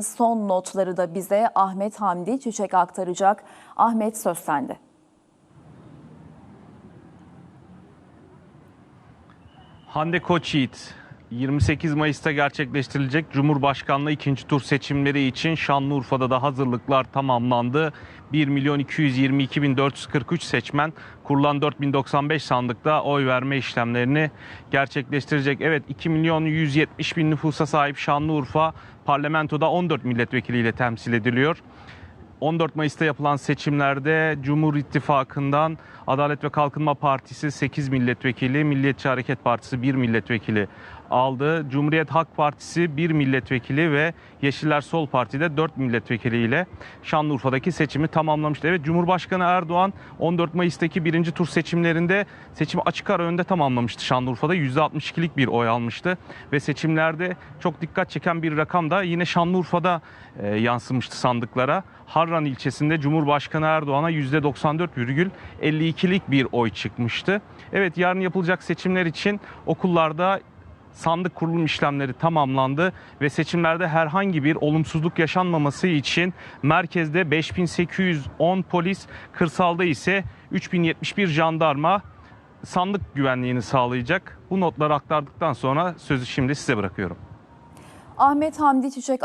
son notları da bize Ahmet Hamdi Çiçek aktaracak. Ahmet söz sende. Hande Koçyiğit 28 Mayıs'ta gerçekleştirilecek Cumhurbaşkanlığı ikinci tur seçimleri için Şanlıurfa'da da hazırlıklar tamamlandı. 1 milyon 222 bin 443 seçmen kurulan 4095 sandıkta oy verme işlemlerini gerçekleştirecek. Evet 2 milyon 170 bin nüfusa sahip Şanlıurfa parlamentoda 14 milletvekiliyle temsil ediliyor. 14 Mayıs'ta yapılan seçimlerde Cumhur İttifakı'ndan Adalet ve Kalkınma Partisi 8 milletvekili, Milliyetçi Hareket Partisi 1 milletvekili aldı. Cumhuriyet Halk Partisi 1 milletvekili ve Yeşiller Sol Parti'de 4 milletvekiliyle Şanlıurfa'daki seçimi tamamlamıştı. Evet Cumhurbaşkanı Erdoğan 14 Mayıs'taki birinci tur seçimlerinde seçimi açık ara önde tamamlamıştı Şanlıurfa'da. %62'lik bir oy almıştı ve seçimlerde çok dikkat çeken bir rakam da yine Şanlıurfa'da e, yansımıştı sandıklara. Harran ilçesinde Cumhurbaşkanı Erdoğan'a %94,52'lik bir oy çıkmıştı. Evet yarın yapılacak seçimler için okullarda sandık kurulum işlemleri tamamlandı ve seçimlerde herhangi bir olumsuzluk yaşanmaması için merkezde 5810 polis, kırsalda ise 3071 jandarma sandık güvenliğini sağlayacak. Bu notları aktardıktan sonra sözü şimdi size bırakıyorum. Ahmet Hamdi Çiçek